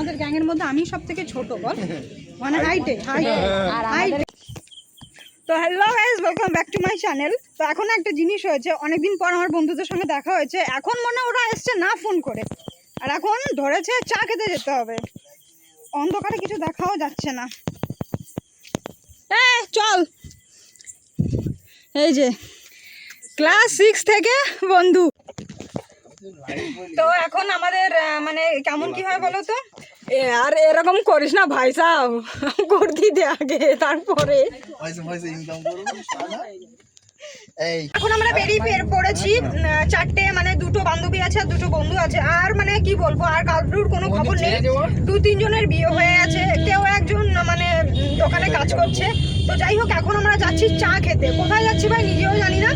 আমাদের গ্যাংয়ের মধ্যে আমি সব থেকে ছোট বল। মানে হাইটে হাইটে তো hello guys welcome back to my channel তো এখন একটা জিনিস হয়েছে অনেকদিন পর আমার বন্ধুদের সঙ্গে দেখা হয়েছে এখন মনে হয় ওরা এসছে না ফোন করে। আর এখন ধরেছে চা খেতে যেতে হবে। অন্ধকারে কিছু দেখাও যাচ্ছে না। এ চল। এই যে ক্লাস সিক্স থেকে বন্ধু। তো এখন আমাদের মানে কেমন কি হয় বলো তো? আর এরকম করিস না ভাই সাহ। করতি দে আগে তারপরে। এখন আমরা বেরিয়ে বের পড়েছি চারটে মানে দুটো বান্ধবী আছে আর দুটো বন্ধু আছে। আর মানে কি বলব আর কারুর কোনো খবর নেই। দু তিনজনের বিয়ে হয়ে আছে কেউ একজন মানে দোকানে কাজ করছে। তো যাই হোক এখন আমরা যাচ্ছি চা খেতে। কোথায় যাচ্ছি ভাই নিজেও জানি না।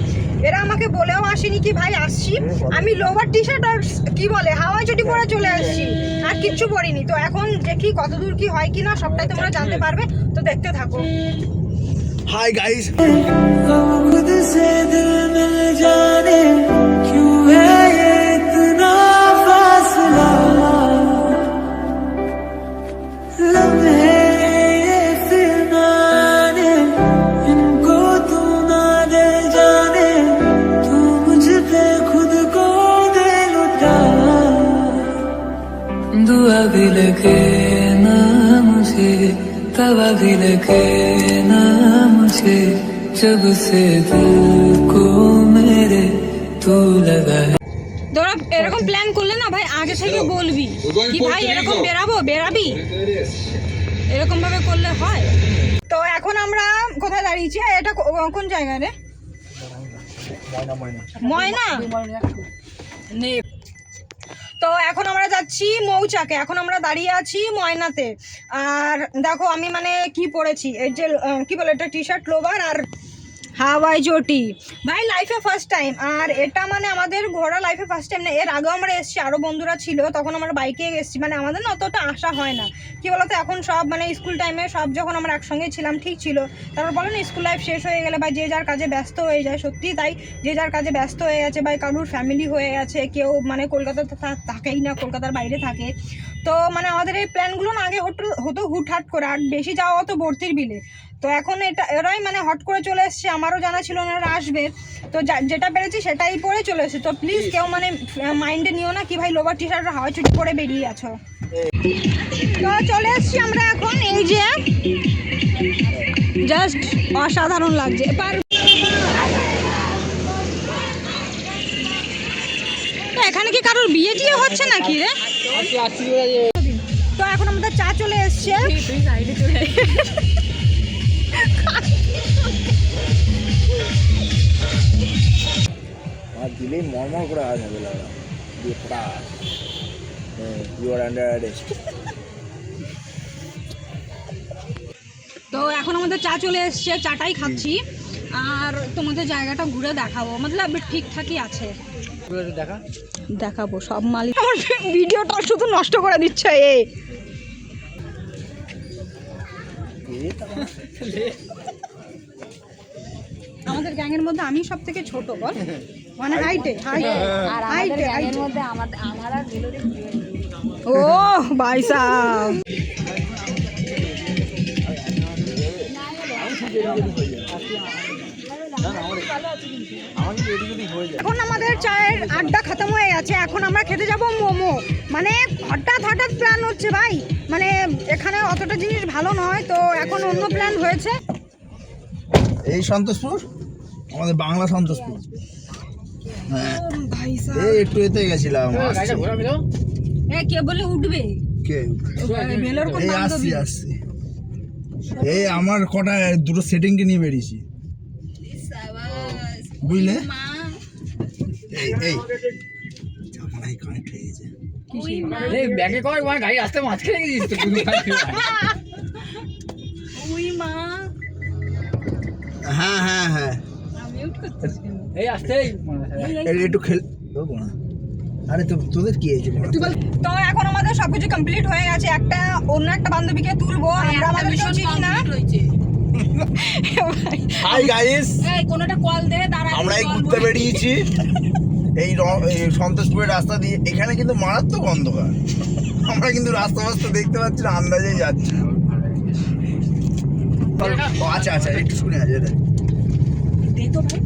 এরা আমাকে বলেও আসেনি কি ভাই আসছি আমি লোভার টি শার্ট আর কি বলে হাওয়াই চটি পরে চলে আসছি আর কিচ্ছু পরিনি তো এখন দেখি কতদূর কি হয় কি না সবটাই তোমরা জানতে পারবে তো দেখতে থাকো হাই গাইস खुद से दिल मिल जाने क्यों है ये इतना फासला तवा भी लगे ना मुझे जब से दिल को मेरे तू लगा है তোরা এরকম প্ল্যান করলে না ভাই আগে থেকে বলবি কি ভাই এরকম বেরাবো বেরাবি এরকম ভাবে করলে হয় তো এখন আমরা কোথায় দাঁড়িয়েছি আর এটা কো- কোন জায়গা রে ময়না নে তো এখন আমরা যাচ্ছি মৌচাকে, এখন আমরা দাঁড়িয়ে আছি ময়নাতে। আর দেখো আমি মানে কি পরেছি এর যে কি বলে এটা টি শার্ট লোভার আর হাওয়াই চটি ভাই লাইফে ফার্স্ট টাইম আর এটা মানে আমাদের ঘোরা লাইফে ফার্স্ট টাইম না, এর আগেও আমরা এসেছি আরও বন্ধুরা ছিল, তখন আমরা বাইকে এসেছি মানে আমাদের না অতটা আশা হয় না। কি বলতো, এখন সব মানে স্কুল টাইমে সব যখন আমরা একসঙ্গে ছিলাম, ঠিক ছিল। তারপর বলো না স্কুল লাইফ শেষ হয়ে গেলে বা যে যার কাজে ব্যস্ত হয়ে যায়, সত্যি তাই, যে যার কাজে ব্যস্ত হয়ে গেছে বা কারুর ফ্যামিলি হয়ে গেছে, কেউ মানে কলকাতাতে থাকেই না, কলকাতার বাইরে থাকে। তো মানে আমাদের এই প্ল্যানগুলো না আগে হতো হতো হুটহাট করে, আর বেশি যাওয়া হতো ভর্তির বিলে তো এখন এটা, এরাই মানে হট করে চলে এসছে, আমারও জানা ছিল না এরা আসবে। তো যেটা পেরেছি সেটাই পরে চলে এসেছে। তো প্লিজ কেউ মানে মাইন্ডে নিও না কি ভাই লোভার টি শার্ট হাওয়া চুটি পরে বেরিয়ে আছো। তো চলে এসছি আমরা এখন, এই যে জাস্ট অসাধারণ লাগছে। তো এখানে কি কারোর বিয়ে টিয়ে হচ্ছে নাকি রে? তো এখন আমাদের চা চলে এসছে। দিলেই মরমর করে আওয়াজ হবে তো এখন আমাদের চা চলে এসছে, চাটাই খাচ্ছি। আর তোমাদের জায়গাটা ঘুরে দেখাবো। মতলব ঠিকঠাকই আছে। দেখাবো সব মালিক আমার ভিডিওটা শুধু নষ্ট করে দিচ্ছে এ। আমাদের গ্যাংয়ের মধ্যে আমি সব থেকে ছোট বল। মানে হাইটে হাইটে হাইটে মধ্যে আমাদের আমার আর ও ভাই সাহ এখন আমাদের চায়ের আড্ডা খতম হয়ে গেছে। এখন আমরা খেতে যাব মোমো। মানে হঠাৎ হঠাৎ প্ল্যান হচ্ছে ভাই। মানে এখানে অতটা জিনিস ভালো নয় তো এখন অন্য প্ল্যান হয়েছে। এই সন্তোষপুর? আমাদের বাংলা সন্তোষপুর। হ্যাঁ। এই একটু এতে গেছিলাম। কে বলে উঠবে? কে এই আসছি আসছি। এই আমার কটা দুটো সেটিংকে নিয়ে বেরিয়েছি। বুঝলে? এই এই। জামানাই কানেক্ট হয়ে গেছে। ব্যাগে কর আমার গাড়ি আসতে মাঝখানে গেছিস তো কোনো মা? হ্যাঁ হ্যাঁ হ্যাঁ। মিউট করছিস কেন? এই আসতেই একটু খেল দেবো না আরে তো তোদের কি হয়েছে? তো এখন আমাদের সবকিছু কমপ্লিট হয়ে গেছে। একটা অন্য একটা বান্ধবীকে তুলবো। আমরা আমাদের কেউ চিনি না। হাই গাইস এই কোনোটা কল দে দাঁড়া আমরা এই ঘুরতে বেরিয়েছি। এই সন্তোষপুরের রাস্তা দিয়ে এখানে কিন্তু মারাত্মক অন্ধকার। আমরা কিন্তু রাস্তা ফাস্তা দেখতে পাচ্ছি না আন্দাজেই যাচ্ছি। ও, আচ্ছা আচ্ছা একটু শুনে আছে এটা দে তো ভাই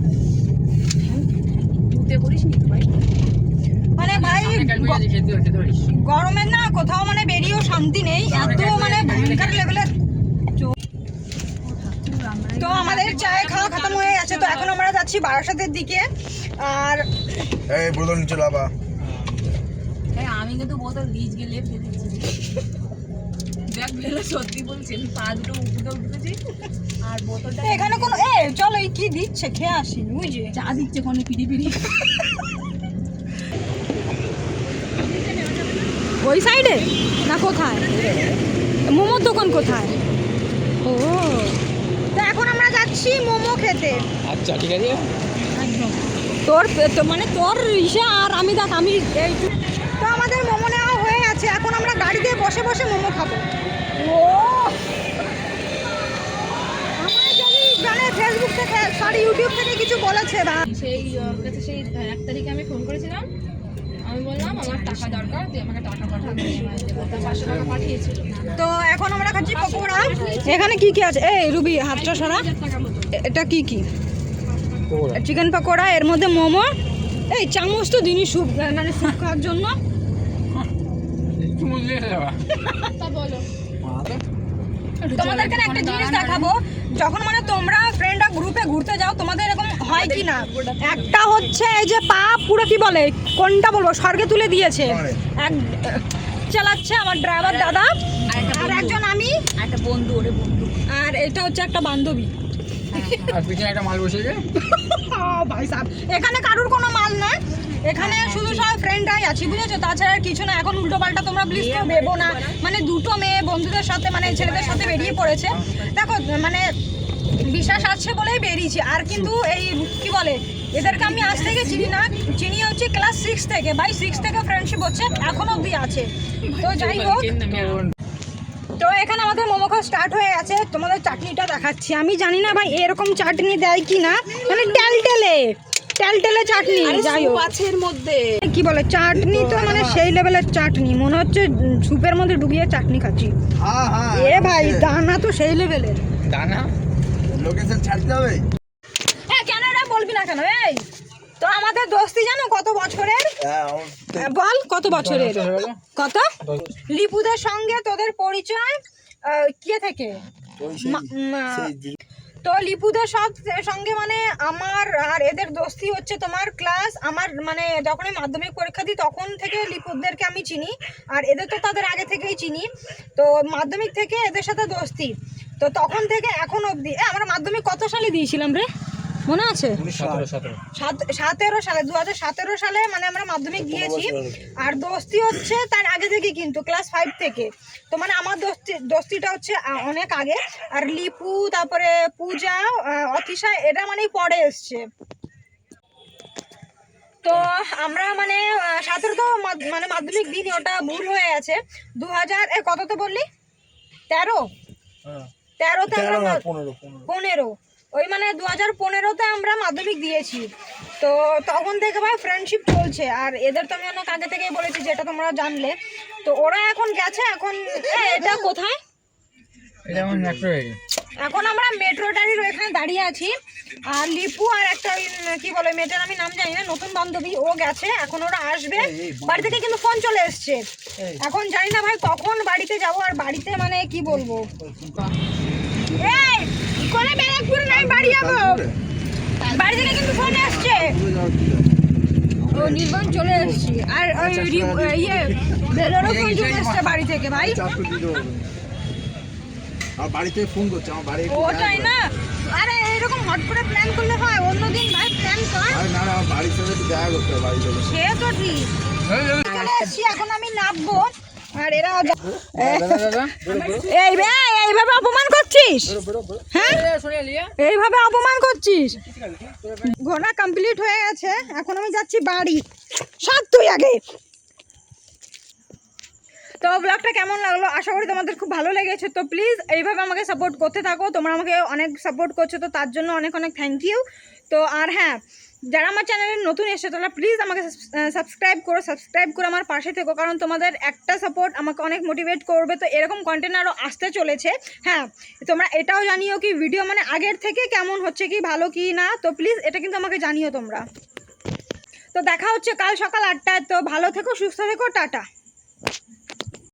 তুতে করিস নি তো ভাই মানে ভাই গ- খেতে খেতে পারিস গরমের না কোথাও মানে বেরিয়েও শান্তি নেই এত মানে ভয়ঙ্কর লেভেলের তো আমাদের চায় খাওয়া খতম হয়ে গেছে তো এখন আমরা যাচ্ছি বারাসাতের দিকে আর এই বোতল নিচে লাভা আমি কিন্তু বোতল লিজ গেলে ফেলে দিচ্ছি দেখ ভেলে সত্যি বলছি আমি পা দুটো উপরে উঠেছি আর বোতলটা এখানে কোনো এ চলো এই কি দিচ্ছে? খেয়ে আসি বুঝি চা দিচ্ছে কোনো পিড়ি পিড়ি। ওই সাইডে? না কোথায়? মোমোর দোকান কোথায়? ও। তো এখন আমরা যাচ্ছি মোমো খেতে। আচ্ছা ঠিক আছে। তোর তো মানে তোর ইসে আর আমি দেখ আমি তো আমাদের মোমো নেওয়া হয়ে গেছে এখন আমরা গাড়িতে বসে বসে মোমো খাব। ও। মানে ফেসবুক থেকে সরি ইউটিউব থেকে কিছু বলেছে বা সেই ওর কাছে সেই এক তারিখে আমি ফোন করেছিলাম। তো এখন আমরা খাচ্ছি পকোড়া। এখানে কি কি আছে? এই রুবি হাতটা সরা। টাকা মতো এ- এটা কি কি? চিকেন পকোড়া এর মধ্যে মোমো। এই চামচ তো দিনই স্যুপ মানে স্যুপ খাওয়ার জন্য। বলো। তোমাদেরকে না একটা জিনিস দেখাবো। যখন মানে তোমরা ফ্রেন্ডরা গ্রুপে ঘুরতে যাও তোমাদের এরকম হয় কি না একটা হচ্ছে এই যে পা পুরো কি বলে কোনটা বলব? স্বর্গে তুলে দিয়েছে। এক চালাচ্ছে আমার ড্রাইভার দাদা। আর একজন আমি। আর একটা বন্ধু ওরে বন্ধু। আর এটা হচ্ছে একটা বান্ধবী। আর পিছনে একটা মাল বসে আহ, ভাই সাহেব এখানে কারুর কোনো মাল নয় এখানে শুধু সব ফ্রেন্ডরাই আছি, বুঝেছ? তাছাড়া আর কিছু না। এখন উল্টো পাল্টা তোমরা প্লিজ কেউ ভেবো না। মানে দুটো মেয়ে বন্ধুদের সাথে মানে ছেলেদের সাথে বেরিয়ে পড়েছে। দেখো মানে বিশ্বাস আছে বলেই বেরিয়েছি। আর কিন্তু এই, কি বলে, এদেরকে আমি আজ থেকে চিনি না। চিনি হচ্ছে ক্লাস সিক্স থেকে। বাই সিক্স থেকে ফ্রেন্ডশিপ হচ্ছে, এখন অবধি আছে। তো যাই হোক। তো এখানে আমাদের মোমো খাওয়া স্টার্ট হয়ে গেছে। তোমাদের চাটনিটা দেখাচ্ছি। আমি জানি না ভাই এরকম চাটনি দেয় কি না মানে টেলটেলে টেলটেলে চাটনি যাই হোক। মাছের মধ্যে। কি বলে চাটনি তো মানে সেই লেভেলের চাটনি। মনে হচ্ছে উম, স্যুপের মধ্যে ডুবিয়ে চাটনি খাচ্ছি। হ্যাঁ হ্যাঁ এ ভাই দানা তো সেই লেভেলের দানা? লোকেশন ছাড়তে হবে? হ্যাঁ কেন এটা বলবি না কেন? এই তো আমাদের দোস্তি জানো কত বছরের? হ্যাঁ বল কত বছরের? হয়ে কত? লিপুদের সঙ্গে তোদের পরিচয় কে থেকে? তো লিপুদের সব সঙ্গে মানে আমার আর এদের দোস্তি হচ্ছে তোমার ক্লাস আমার মানে যখন আমি মাধ্যমিক পরীক্ষা দিই তখন থেকে লিপুদেরকে আমি চিনি আর এদের তো তাদের আগে থেকেই চিনি। তো মাধ্যমিক থেকে এদের সাথে দোস্তি। তো তখন থেকে এখন অবধি এ আমরা মাধ্যমিক কত সালে দিয়েছিলাম রে? মনে আছে? সতেরো সতেরো। সাত সতেরো সালে দু হাজার সতেরো সালে মানে আমরা মাধ্যমিক দিয়েছি আর দোস্তি হচ্ছে তার আগে থেকে কিন্তু ক্লাস ফাইভ থেকে। তো মানে আমার দোস্তি দোস্তিটা হচ্ছে অনেক আগে। আর লিপু তারপরে পূজা অতিশা এটা মানে পরে এসছে। তো আমরা মানে সতেরো তো মানে মাধ্যমিক দিনই ওটা ভুল হয়ে গেছে দু হাজার এ কত তো বললি? তেরো? হ্যাঁ। তেরোতে তেরো আমরা পনেরো। পনেরো। ওই মানে দু হাজার পনেরোতে আমরা মাধ্যমিক দিয়েছি। তো তখন থেকে ভাই ফ্রেন্ডশিপ চলছে। আর এদের তো আমি অনেক আগে থেকেই বলেছি যেটা তোমরা জানলে। তো ওরা এখন গেছে এখন এটা কোথায়? এখন আমরা মেট্রো গাড়ির ওইখানে দাঁড়িয়ে আছি। আর লিপু আর একটা কি বলে মেয়েটার আমি নাম জানি না নতুন বান্ধবী ও গেছে। এখন ওরা আসবে। বাড়ি থেকে কিন্তু ফোন চলে এসছে। এখন জানি না ভাই কখন বাড়িতে যাব আর বাড়িতে মানে কি বলব? এই কোনে ব্যারাকপুরে নাই বাড়ি যাব। বাড়ি থেকে কিন্তু ফোন আসছে। ও নির্বাণ চলে এসছি। আর ওই ইয়ে বেলোরও ফোন চলে এসছে বাড়ি থেকে ভাই। আর বাড়িতে ফোন করছে আমার বাড়ি ওটাই না? আরে এরকম হট করে প্ল্যান করলে হয় অন্যদিন ভাই প্ল্যান কর। করো। আরে না না বাড়ির সাথে দেখা করতে হবে বাড়িতে সে তো ঠিক। চলে এসছি এখন আমি নামবো। আর এরা এই এইভাবে অপমান করছিস? হ্যাঁ? এইভাবে অপমান করছিস? ঘোড়া কমপ্লিট হয়ে গেছে এখন আমি যাচ্ছি বাড়ি। সব তুই আগে। তো ব্লগটা কেমন লাগল? আশা করি তোমাদের খুব ভালো লেগেছে। তো প্লিজ এইভাবে আমাকে সাপোর্ট করতে থাকো। তোমরা আমাকে অনেক সাপোর্ট করছ তো তার জন্য অনেক অনেক থ্যাংক ইউ তো আর হ্যাঁ যারা আমার চ্যানেলে নতুন এসেছে, তারা প্লিজ আমাকে সাবস্ক্রাইব করো সাবস্ক্রাইব করে আমার পাশে থেকো, কারণ তোমাদের একটা সাপোর্ট আমাকে অনেক মোটিভেট করবে। তো এরকম কন্টেন্ট আরও আসতে চলেছে। হ্যাঁ তোমরা এটাও জানিও কি ভিডিও মানে আগের থেকে কেমন হচ্ছে, কি ভালো, কি না? তো প্লিজ এটা কিন্তু আমাকে জানিও তোমরা। তো দেখা হচ্ছে কাল সকাল আটটায়। তো ভালো থেকো, সুস্থ থেকো, টাটা।